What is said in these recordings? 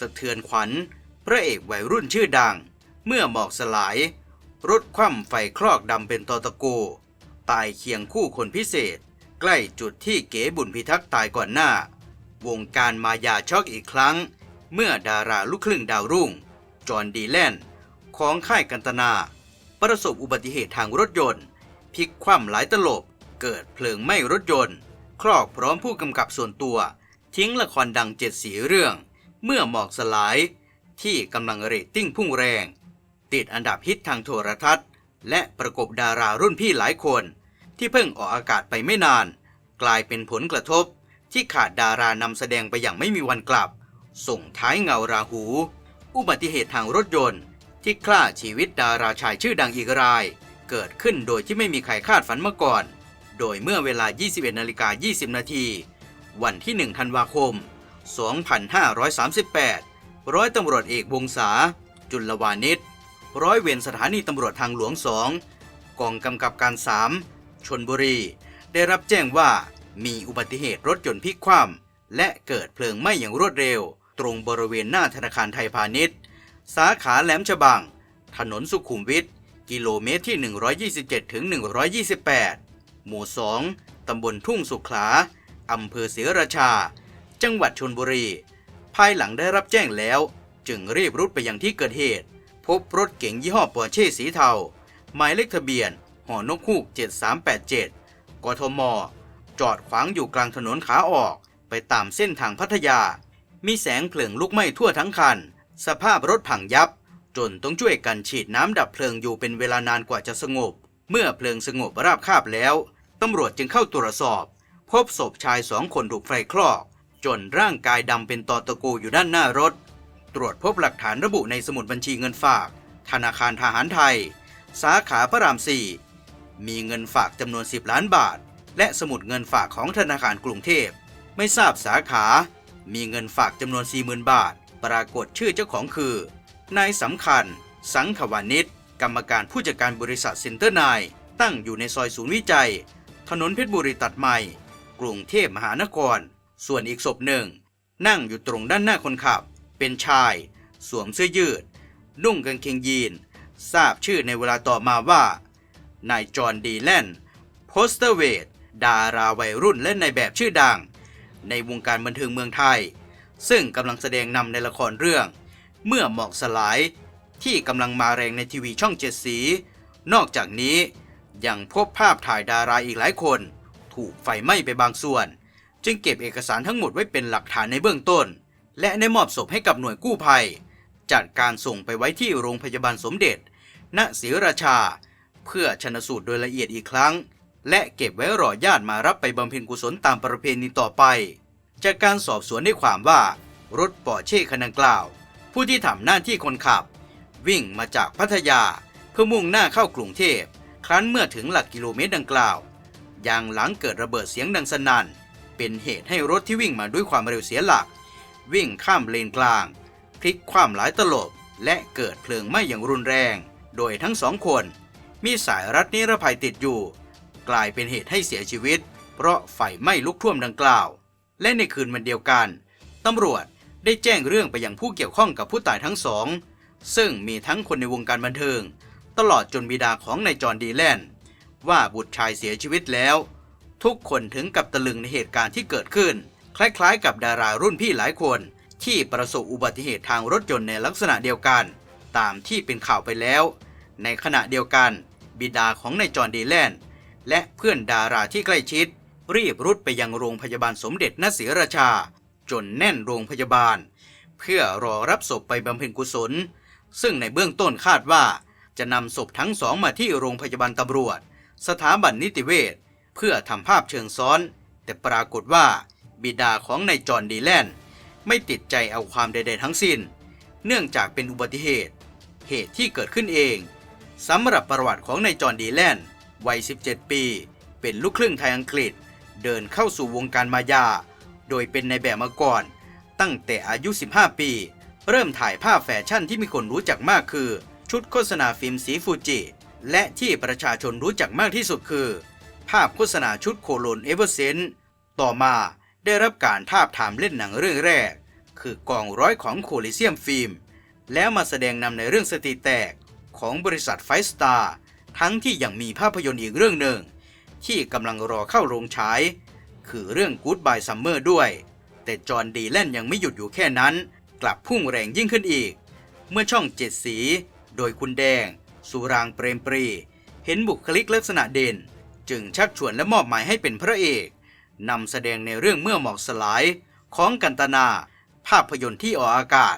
สะเทือนขวัญ พระเอกวัยรุ่นชื่อดัง เมื่อหมอกสลาย รถคว่ำไฟคลอกดำเป็นตอตะโก ตายเคียงคู่คนพิเศษ ใกล้จุดที่เก๋บุญพิทักษ์ตายก่อนหน้า วงการมายาช็อกอีกครั้ง เมื่อดาราลูกครึ่งดาวรุ่ง จอห์นดีแลนด์ของค่ายกันตนา ประสบอุบัติเหตุทางรถยนต์พลิกคว่ำหลายตลบ เกิดเพลิงไหม้รถยนต์ครอกพร้อมผู้กำกับส่วนตัว ทิ้งละครดังเจ็ดสีเรื่อง เมื่อหมอกสลายที่กำลังเรตติ้งพุ่งแรง ติดอันดับฮิตทางโทรทัศน์ และประกบดารารุ่นพี่หลายคน ที่เพิ่งออกอากาศไปไม่นาน กลายเป็นผลกระทบที่ขาดดารานำแสดงไปอย่างไม่มีวันกลับ ส่งท้ายเงาราหู อุบัติเหตุทางรถยนต์ ที่ฆ่าชีวิตดาราชายชื่อดังอีกราย เกิดขึ้นโดยที่ไม่มีใครคาดฝันมาก่อน โดยเมื่อเวลา 21นาฬิกา20 นาที วันที่ 1 ธันวาคม 2538 ร้อยตำรวจเอกวงศา จุลวานิชร้อยเวรสถานีตำรวจทางหลวงสองกองกำกับการ 3 ชนบุรี ได้รับแจ้งว่ามีอุบัติเหตุรถยนต์พลิกคว่ำและเกิดเพลิงไหม้อย่างรวดเร็ว ตรงบริเวณหน้าธนาคารไทยพาณิชย์ สาขาแหลมฉบัง ถนนสุขุมวิทกิโลเมตรที่ 127ถึง128 หมู่ 2 ตำบลทุ่งสุขลา อำเภอศรีราชา จังหวัดชนบุรี ภายหลังได้รับแจ้งแล้ว จึงรีบรุดไปยังที่เกิดเหตุ พบรถเก๋งยี่ห้อปอร์เช่สีเทา หมายเลขทะเบียน หอนกฮูก 7387 กทม จอดขวางอยู่กลางถนนขาออกไปตามเส้นทางพัทยา มีแสงเพลิงลุกไหม้ทั่วทั้งคัน สภาพรถพังยับ จนต้องช่วยกันฉีดน้ำดับเพลิงอยู่เป็นเวลานานกว่าจะสงบ เมื่อเพลิงสงบราบคาบแล้ว ตำรวจจึงเข้าตรวจสอบ พบศพชายสองคนถูกไฟคลอก จนร่างกายดำเป็นตอตะโกอยู่ด้านหน้ารถ ตรวจพบหลักฐานระบุในสมุดบัญชีเงินฝาก ธนาคารทหารไทย สาขาพระรามสี่มีเงินฝากจำนวน 10 ล้านบาท และสมุดเงินฝากของธนาคารกรุงเทพ ไม่ทราบสาขา มีเงินฝากจำนวน 40,000 บาท ปรากฏชื่อเจ้าของคือนายสำคัญ สังขวานิชกรรมการผู้จัดการบริษัทเซ็นเตอร์นายตั้งอยู่ในซอยศูนย์วิจัย ถนนเพชรบุรีตัดใหม่ กรุงเทพมหานคร ส่วนอีกศพหนึ่ง นั่งอยู่ตรงด้านหน้าคนขับ เป็นชาย สวมเสื้อยืด นุ่งกางเกงยีน ทราบชื่อในเวลาต่อมาว่า นายจอห์นดีแลนด์โพสเตอร์เวดดาราวัยรุ่นและในายแบบชื่อดัง ในวงการบันเทิงเมืองไทย ซึ่งกำลังแสดงนำในละครเรื่อง เมื่อหมอกสลายที่กำลังมาแรงในทีวีช่องเจ็ดสี นอกจากนี้ยังพบภาพถ่ายดาราอีกหลายคน ถูกไฟไหม้ไปบางส่วน จึงเก็บเอกสารทั้งหมดไว้เป็นหลักฐานในเบื้องต้น และได้มอบศพให้กับหน่วยกู้ภัย จัดการส่งไปไว้ที่โรงพยาบาลสมเด็จ ณศรีราชา เพื่อชนสูตรโดยละเอียดอีกครั้ง และเก็บไว้รอญาติมารับไปบำเพ็ญกุศลตามประเพณีต่อไป จากการสอบสวนได้ความว่ารถปอร์เช่คันดังกล่าว ผู้ที่ทำหน้าที่คนขับ วิ่งมาจากพัทยาเพื่อมุ่งหน้าเข้ากรุงเทพครั้นเมื่อถึงหลักกิโลเมตรดังกล่าวยางหลังเกิดระเบิดเสียงดังสนั่น เป็นเหตุให้รถที่วิ่งมาด้วยความเร็วเสียหลัก วิ่งข้ามเลนกลาง พลิกคว่ำหลายตลบ และเกิดเพลิงไหม้อย่างรุนแรง โดยทั้งสองคน มีสายรัดนิรภัยติดอยู่ กลายเป็นเหตุให้เสียชีวิต เพราะไฟไหม้ลุกท่วมดังกล่าว และในคืนวันเดียวกันตำรวจได้แจ้งเรื่องไปยังผู้เกี่ยวข้องกับผู้ตายทั้งสอง ซึ่งมีทั้งคนในวงการบันเทิง ตลอดจนบิดาของนายจอห์นดีแลนด์ว่าบุตรชายเสียชีวิตแล้ว ทุกคนถึงกับตะลึงในเหตุการณ์ที่เกิดขึ้น คล้ายๆ กับดารารุ่นพี่หลายคน ที่ประสบอุบัติเหตุทางรถยนต์ในลักษณะเดียวกัน ตามที่เป็นข่าวไปแล้ว ในขณะเดียวกัน บิดาของนายจอห์นดีแลนด์และเพื่อนดาราที่ใกล้ชิด รีบรุดไปยังโรงพยาบาลสมเด็จนศรีราชา จนแน่นโรงพยาบาล เพื่อรอรับศพไปบำเพ็ญกุศล ซึ่งในเบื้องต้นคาดว่า จะนำศพทั้งสองมาที่โรงพยาบาลตำรวจ สถาบันนิติเวช เพื่อทำภาพเชิงซ้อน แต่ปรากฏว่า บิดาของนายจอห์นดีแลนด์ไม่ติดใจเอาความใด ๆ ทั้งสิ้น เนื่องจากเป็นอุบัติเหตุ เหตุที่เกิดขึ้นเองสำหรับประวัติของนายจอห์นดีแลนด์วัย 17 ปี เป็นลูกครึ่งไทยอังกฤษ เดินเข้าสู่วงการมายา โดยเป็นในายแบบมาก่อน ตั้งแต่อายุ 15 ปี เริ่มถ่ายภาพแฟชั่นที่มีคนรู้จักมากคือ ชุดโฆษณาฟิล์มสีฟูจิ และที่ประชาชนรู้จักมากที่สุดคือ ภาพโฆษณาชุดโคโลนเอเวอร์เซนต์ต่อมาได้รับการทาบทามเล่นหนังเรื่องแรก คือกองร้อยของโคลิเซียมฟิล์ม แล้วมาแสดงนำในเรื่องสติแตกของบริษัทไฟสตาร์ทั้งที่ยังมีภาพยนตร์อีกเรื่องหนึ่ง ที่กำลังรอเข้าโรงฉาย คือเรื่อง Goodbye Summer ด้วย แต่จอห์นดีแลนยังไม่หยุดอยู่แค่นั้น กลับพุ่งแรงยิ่งขึ้นอีก เมื่อช่องเจ็ดสี โดยคุณแดง สุรางเปรมปรี เห็นบุคลิกลักษณะเด่น จึงชักชวนและมอบหมายให้เป็นพระเอกนำแสดงในเรื่องเมื่อหมอกสลายของกันตนา ภาพยนตร์ที่ออกอากาศ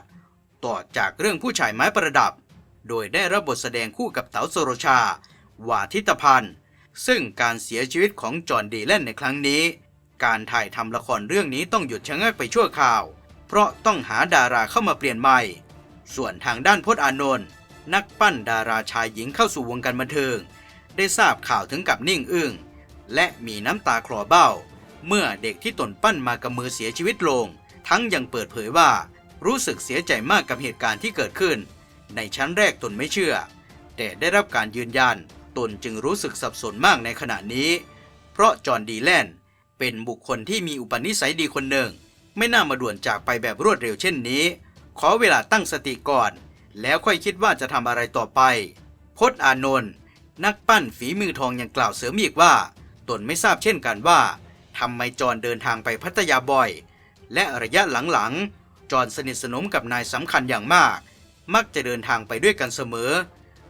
ต่อจากเรื่องผู้ชายไม้ประดับ โดยได้รับบทแสดงคู่กับเต๋าโซโรชา วาทิตพันธ์ ซึ่งการเสียชีวิตของจอห์นดีแลนในครั้งนี้ การถ่ายทำละครเรื่องนี้ต้องหยุดชะงักไปชั่วคราว เพราะต้องหาดาราเข้ามาเปลี่ยนใหม่ ส่วนทางด้านพจน์อานนท์นักปั้นดาราชายหญิงเข้าสู่วงการบันเทิง ได้ทราบข่าวถึงกับนิ่งอึ้งและมีน้ำตาคลอเบ้า เมื่อเด็กที่ตนปั้นมากับมือเสียชีวิตลง ทั้งยังเปิดเผยว่า รู้สึกเสียใจมากกับเหตุการณ์ที่เกิดขึ้น ในชั้นแรกตนไม่เชื่อ แต่ได้รับการยืนยัน ตนจึงรู้สึกสับสนมากในขณะนี้ เพราะจอห์นดีแลนเป็นบุคคลที่มีอุปนิสัยดีคนหนึ่ง ไม่น่ามาด่วนจากไปแบบรวดเร็วเช่นนี้ ขอเวลาตั้งสติก่อน แล้วค่อยคิดว่าจะทำอะไรต่อไปพจน์อานนท์ นักปั้นฝีมือทองยังกล่าวเสริมอีกว่า ตนไม่ทราบเช่นกันว่าทำไมจอนเดินทางไปพัทยาบ่อย และระยะหลังๆ จอนสนิทสนมกับนายสำคัญอย่างมาก มักจะเดินทางไปด้วยกันเสมอ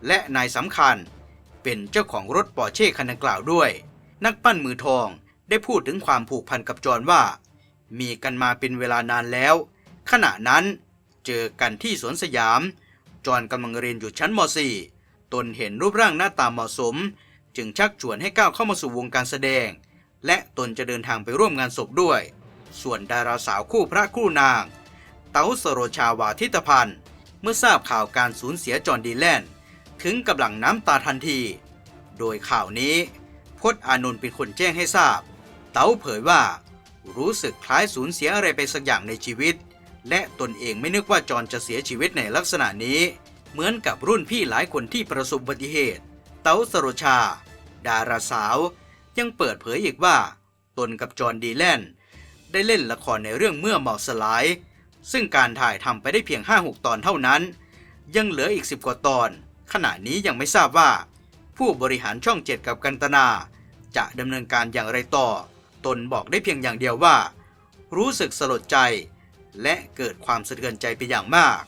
และนายสำคัญ เป็นเจ้าของรถปอร์เช่คันดังกล่าวด้วย นักปั้นมือทองได้พูดถึงความผูกพันกับจอนว่า มีกันมาเป็นเวลานานแล้ว ขณะนั้นเจอกันที่สวนสยาม จอนกำลังเรียนอยู่ชั้นม .4 ตนเห็นรูปร่างหน้าตาเหมาะสม จึงชักชวนให้ก้าวเข้ามาสู่วงการแสดง และตนจะเดินทางไปร่วมงานศพด้วย ส่วนดาราสาวคู่พระคู่นาง เต๋าสโรชาวาทิตพันธ์เมื่อทราบข่าวการสูญเสียจอห์นดีแลนด์ถึงกับหลังน้ำตาทันที โดยข่าวนี้พจน์อานนท์เป็นคนแจ้งให้ทราบ เต๋าเผยว่า รู้สึกคล้ายสูญเสียอะไรไปสักอย่างในชีวิต และตนเองไม่นึกว่าจอห์นจะเสียชีวิตในลักษณะนี้ เหมือนกับรุ่นพี่หลายคนที่ประสบอุบัติเหตุ เต๋าสโรชา ดาราสาว ยังเปิดเผยอีกว่า ตนกับจอห์นดีแลนด์ได้เล่นละครในเรื่องเมื่อหมอกสลาย ซึ่งการถ่ายทำไปได้เพียง 5-6 ตอนเท่านั้น ยังเหลืออีก 10 กว่าตอน ขณะนี้ยังไม่ทราบว่า ผู้บริหารช่องเจ็ดกับกันตนา จะดำเนินการอย่างไรต่อ ตนบอกได้เพียงอย่างเดียวว่า รู้สึกสลดใจ และเกิดความสะเทือนใจไปอย่างมาก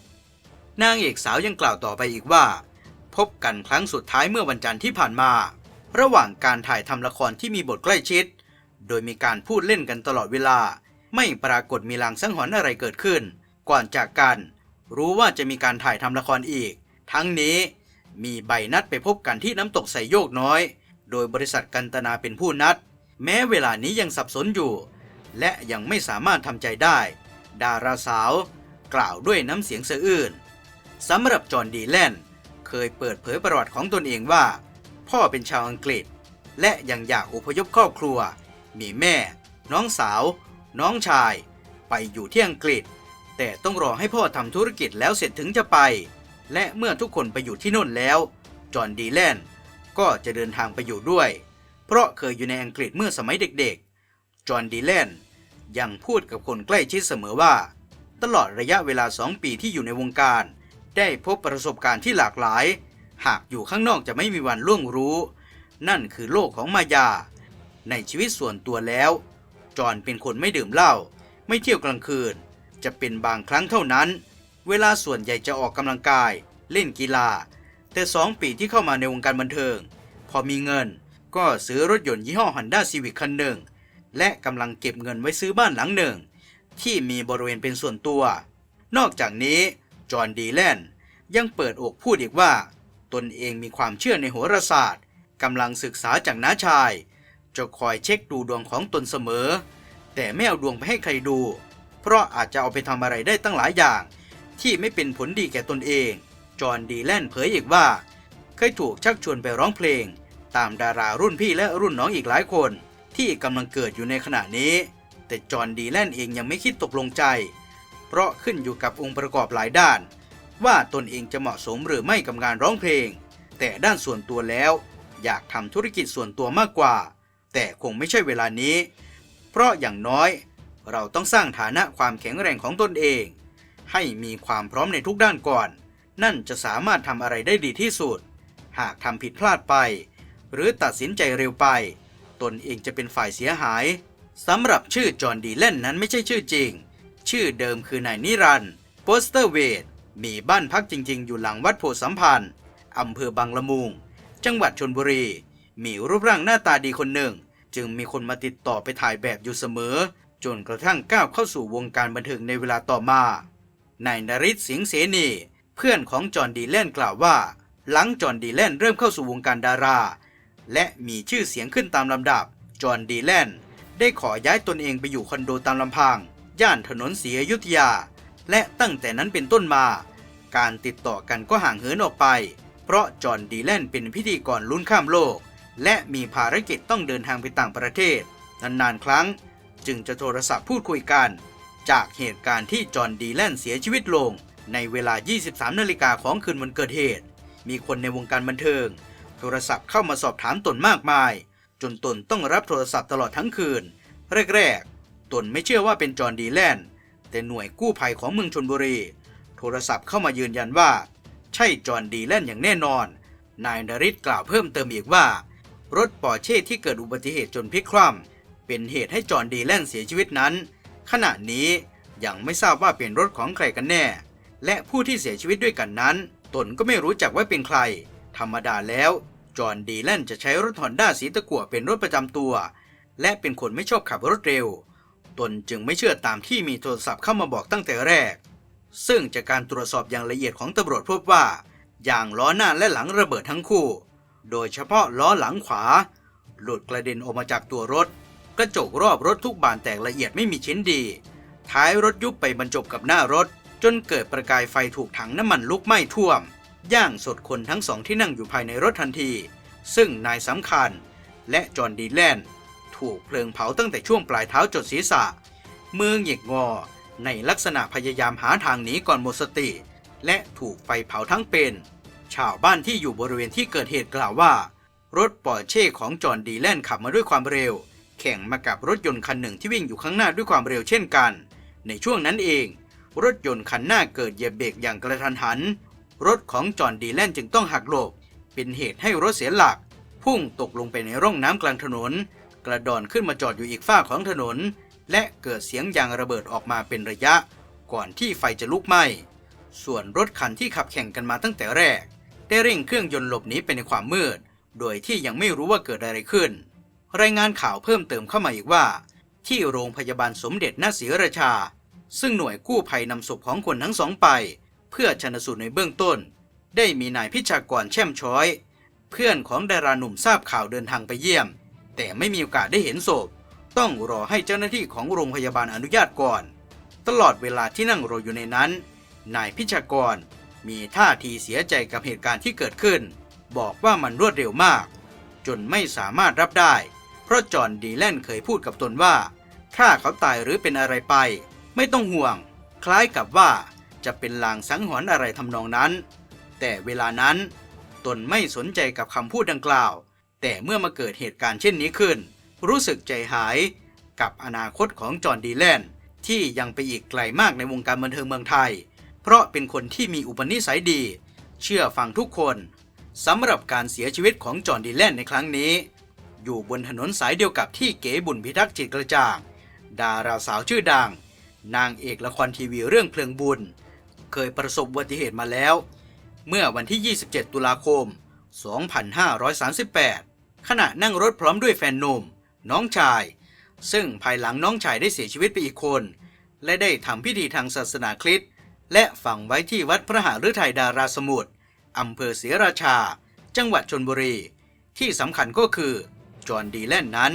นางเอกสาวยังกล่าวต่อไปอีกว่า พบกันครั้งสุดท้ายเมื่อวันจันทร์ที่ผ่านมา ระหว่างการถ่ายทำละครที่มีบทใกล้ชิด โดยมีการพูดเล่นกันตลอดเวลา ไม่ปรากฏมีลางสังหรณ์อะไรเกิดขึ้น ก่อนจากกัน รู้ว่าจะมีการถ่ายทำละครอีก ทั้งนี้มีใบนัดไปพบกันที่น้ำตกใสโยกน้อย โดยบริษัทกันตนาเป็นผู้นัด แม้เวลานี้ยังสับสนอยู่ และยังไม่สามารถทำใจได้ ดาราสาว กล่าวด้วยน้ำเสียงสะอื้น สำหรับจอห์นดีแลนด์เคยเปิดเผยประวัติของตนเองว่า พ่อเป็นชาวอังกฤษ และยังอยากอพยพครอบครัว มีแม่ น้องสาว น้องชาย ไปอยู่ที่อังกฤษ แต่ต้องรอให้พ่อทำธุรกิจแล้วเสร็จถึงจะไป และเมื่อทุกคนไปอยู่ที่โน่นแล้ว จอห์นดีแลนด์ก็จะเดินทางไปอยู่ด้วย เพราะเคยอยู่ในอังกฤษเมื่อสมัยเด็กๆ จอห์นดีแลนด์ยังพูดกับคนใกล้ชิดเสมอว่า ตลอดระยะเวลาสองปีที่อยู่ในวงการ ได้พบประสบการณ์ที่หลากหลาย หากอยู่ข้างนอกจะไม่มีวันล่วงรู้ นั่นคือโลกของมายา ในชีวิตส่วนตัวแล้ว จอห์นเป็นคนไม่ดื่มเหล้าไม่เที่ยวกลางคืน จะเป็นบางครั้งเท่านั้น เวลาส่วนใหญ่จะออกกำลังกาย เล่นกีฬา แต่สองปีที่เข้ามาในวงการบันเทิง พอมีเงิน ก็ซื้อรถยนต์ยี่ห้อ Honda Civic คันหนึ่ง และกำลังเก็บเงินไว้ซื้อบ้านหลังหนึ่ง ที่มีบริเวณเป็นส่วนตัว นอกจากนี้ จอห์นดีแลนด์ยังเปิดอกพูดอีกว่า ตนเองมีความเชื่อในโหราศาสตร์กำลังศึกษาจากน้าชาย จะคอยเช็คดูดวงของตนเสมอ แต่ไม่เอาดวงไปให้ใครดู เพราะอาจจะเอาไปทำอะไรได้ตั้งหลายอย่าง ที่ไม่เป็นผลดีแก่ตนเอง จอห์นดีแลนด์เผยอีกว่า เคยถูกชักชวนไปร้องเพลง ตามดารารุ่นพี่และรุ่นน้องอีกหลายคน ที่กำลังเกิดอยู่ในขณะนี้ แต่จอห์นดีแลนด์เองยังไม่คิดตกลงใจ เพราะขึ้นอยู่กับองค์ประกอบหลายด้าน ว่าตนเองจะเหมาะสมหรือไม่กับงานร้องเพลง แต่ด้านส่วนตัวแล้ว อยากทำธุรกิจส่วนตัวมากกว่า แต่คงไม่ใช่เวลานี้ เพราะอย่างน้อย เราต้องสร้างฐานะความแข็งแรงของตนเอง ให้มีความพร้อมในทุกด้านก่อน นั่นจะสามารถทำอะไรได้ดีที่สุด หากทำผิดพลาดไป หรือตัดสินใจเร็วไป ตนเองจะเป็นฝ่ายเสียหายสำหรับชื่อจอห์นดีแลนนั้นไม่ใช่ชื่อจริง ชื่อเดิมคือนายนิรันด์โปสเตอร์เวดมีบ้านพักจริง ๆ อยู่หลังวัดโพสัมพันธ์อำเภอบางละมุง จังหวัดชนบุรี มีรูปร่างหน้าตาดีคนหนึ่ง จึงมีคนมาติดต่อไปถ่ายแบบอยู่เสมอ จนกระทั่งก้าวเข้าสู่วงการบันเทิงในเวลาต่อมานายนริศสิงเสนี เพื่อนของจอห์นดีแลนกล่าวว่า หลังจอห์นดีแลนเริ่มเข้าสู่วงการดารา และมีชื่อเสียงขึ้นตามลำดับ จอห์นดีแลนได้ขอย้ายตนเองไปอยู่คอนโดตามลำพัง ย่านถนนศรีอยุธยา และตั้งแต่นั้นเป็นต้นมา การติดต่อกันก็ห่างเหินออกไป เพราะจอห์นดีแลนเป็นพิธีกรลุ้นข้ามโลก และมีภารกิจต้องเดินทางไปต่างประเทศ นานๆครั้ง จึงจะโทรศัพท์พูดคุยกัน จากเหตุการณ์ที่จอห์นดีแลนเสียชีวิตลง ในเวลา 23นาฬิกาของคืนวันเกิดเหตุ มีคนในวงการบันเทิง โทรศัพท์เข้ามาสอบถามตนมากมาย จนตนต้องรับโทรศัพท์ตลอดทั้งคืน แรกๆ ตนไม่เชื่อว่าเป็นจอห์นดีแลนแต่หน่วยกู้ภัยของเมืองชนบุรี โทรศัพท์เข้ามายืนยันว่า ใช่จอห์นดีแลนอย่างแน่นอน นายนริศกล่าวเพิ่มเติมอีกว่า รถปอร์เช่ที่เกิดอุบัติเหตุจนพลิกคว่ำเป็นเหตุให้จอห์นดีแลนเสียชีวิตนั้น ขณะนี้ยังไม่ทราบว่าเป็นรถของใครกันแน่ และผู้ที่เสียชีวิตด้วยกันนั้น ตนก็ไม่รู้จักว่าเป็นใคร ธรรมดาแล้ว จอห์นดีแลนจะใช้รถฮอนด้าสีตะกั่วเป็นรถประจำตัว และเป็นคนไม่ชอบขับรถเร็ว ตนจึงไม่เชื่อตามที่มีโทรศัพท์เข้ามาบอกตั้งแต่แรก ซึ่งจากการตรวจสอบอย่างละเอียดของตำรวจพบว่ายางล้อหน้าและหลังระเบิดทั้งคู่ โดยเฉพาะล้อหลังขวา หลุดกระเด็นออกมาจากตัวรถ กระจกรอบรถทุกบานแตกละเอียดไม่มีชิ้นดี ท้ายรถยุบไปบรรจบกับหน้ารถ จนเกิดประกายไฟถูกถังน้ำมันลุกไหม้ท่วม ย่างสดคนทั้งสองที่นั่งอยู่ภายในรถทันที ซึ่งนายสำคัญ และจอห์นดีแลน ถูกเพลิงเผาตั้งแต่ช่วงปลายเท้าจดศีรษะ มือหงิกงอ ในลักษณะพยายามหาทางหนีก่อนหมดสติ และถูกไฟเผาทั้งเป็น ชาวบ้านที่อยู่บริเวณที่เกิดเหตุกล่าวว่า รถปอร์เช่ของจอห์นดีแลนขับมาด้วยความเร็ว แข่งมากับรถยนต์คันหนึ่งที่วิ่งอยู่ข้างหน้าด้วยความเร็วเช่นกัน ในช่วงนั้นเอง รถยนต์คันหน้าเกิดเหยียบเบรกอย่างกระทันหัน รถของจอห์นดีแลนจึงต้องหักหลบเป็นเหตุให้รถเสียหลัก พุ่งตกลงไปในร่องน้ำกลางถนน กระดอนขึ้นมาจอดอยู่อีกฝ้าของถนน และเกิดเสียงยางระเบิดออกมาเป็นระยะ ก่อนที่ไฟจะลุกไหม้ ส่วนรถคันที่ขับแข่งกันมาตั้งแต่แรก ได้เร่งเครื่องยนต์หลบหนีไปในความมืด โดยที่ยังไม่รู้ว่าเกิดอะไรขึ้น รายงานข่าวเพิ่มเติมเข้ามาอีกว่า ที่โรงพยาบาลสมเด็จนาศรีราชา ซึ่งหน่วยกู้ภัยนำศพของคนทั้งสองไป เพื่อชนสูตรในเบื้องต้น ได้มีนายพิชากรแช่มช้อย เพื่อนของดาราหนุ่มทราบข่าวเดินทางไปเยี่ยม แต่ไม่มีโอกาสได้เห็นศพ ต้องรอให้เจ้าหน้าที่ของโรงพยาบาลอนุญาตก่อน ตลอดเวลาที่นั่งรออยู่ในนั้น นายพิชากร มีท่าทีเสียใจกับเหตุการณ์ที่เกิดขึ้น บอกว่ามันรวดเร็วมาก จนไม่สามารถรับได้ เพราะจอห์นดีแลนเคยพูดกับตนว่า ถ้าเขาตายหรือเป็นอะไรไป ไม่ต้องห่วง คล้ายกับว่าจะเป็นลางสังหรณ์อะไรทำนองนั้น แต่เวลานั้นตนไม่สนใจกับคำพูดดังกล่าว แต่เมื่อมาเกิดเหตุการณ์เช่นนี้ขึ้น รู้สึกใจหายกับอนาคตของจอห์นดีแลนที่ยังไปอีกไกลมากในวงการบันเทิงเมืองไทย เพราะเป็นคนที่มีอุปนิสัยดี เชื่อฟังทุกคนสำหรับการเสียชีวิตของจอห์นดีแลนในครั้งนี้ อยู่บนถนนสายเดียวกับที่เก๋บุญพิทักษ์จิตกระจ่าง ดาราสาวชื่อดัง นางเอกละครทีวีเรื่องเพลิงบุญ เคยประสบอุบัติเหตุมาแล้ว เมื่อวันที่ 27 ตุลาคม 2538 ขณะนั่งรถพร้อมด้วยแฟนหนุ่ม น้องชาย ซึ่งภายหลังน้องชายได้เสียชีวิตไปอีกคน และได้ทำพิธีทางศาสนาคริสต์และฝังไว้ที่วัดพระหฤทัยดาราสมุทรอำเภอศรีราชา จังหวัดชนบุรี ที่สำคัญก็คือ จอห์นดีแลนนั้น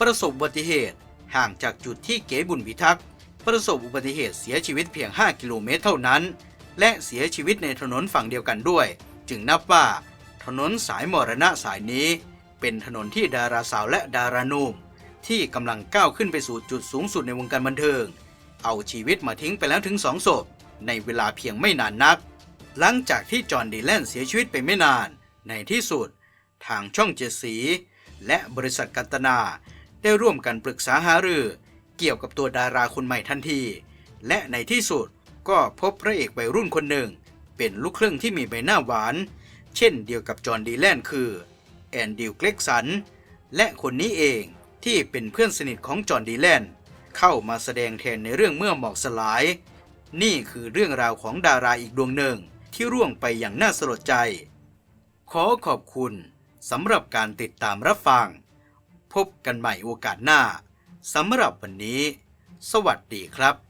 ประสบอุบัติเหตุห่างจากจุดที่เก๋บุญพิทักษ์ประสบอุบัติเหตุเสียชีวิตเพียง 5 กิโลเมตรเท่านั้น และเสียชีวิตในถนนฝั่งเดียวกันด้วย จึงนับว่า ถนนสายมรณะสายนี้ เป็นถนนที่ดาราสาวและดารานุ่มที่กำลังก้าวขึ้นไปสู่จุดสูงสุดในวงการบันเทิง เอาชีวิตมาทิ้งไปแล้วถึงสองศพในเวลาเพียงไม่นานนัก หลังจากที่จอห์นดีแลนเสียชีวิตไปไม่นาน ในที่สุด ทางช่องเจ็ดสี และบริษัทกันตนา ได้ร่วมกันปรึกษาหารือ เกี่ยวกับตัวดาราคนใหม่ทันที และในที่สุดก็พบพระเอกวัยรุ่นคนหนึ่ง เป็นลูกครึ่งที่มีใบหน้าหวาน เช่นเดียวกับจอห์นดีแลนคือ แอนดิวเกล็กสัน และคนนี้เองที่เป็นเพื่อนสนิทของจอห์นดีแลนเข้ามาแสดงแทนในเรื่องเมื่อหมอกสลาย นี่คือเรื่องราวของดาราอีกดวงหนึ่งที่ร่วงไปอย่างน่าสลดใจ ขอขอบคุณสำหรับการติดตามรับฟัง พบกันใหม่โอกาสหน้าสำหรับวันนี้ สวัสดีครับ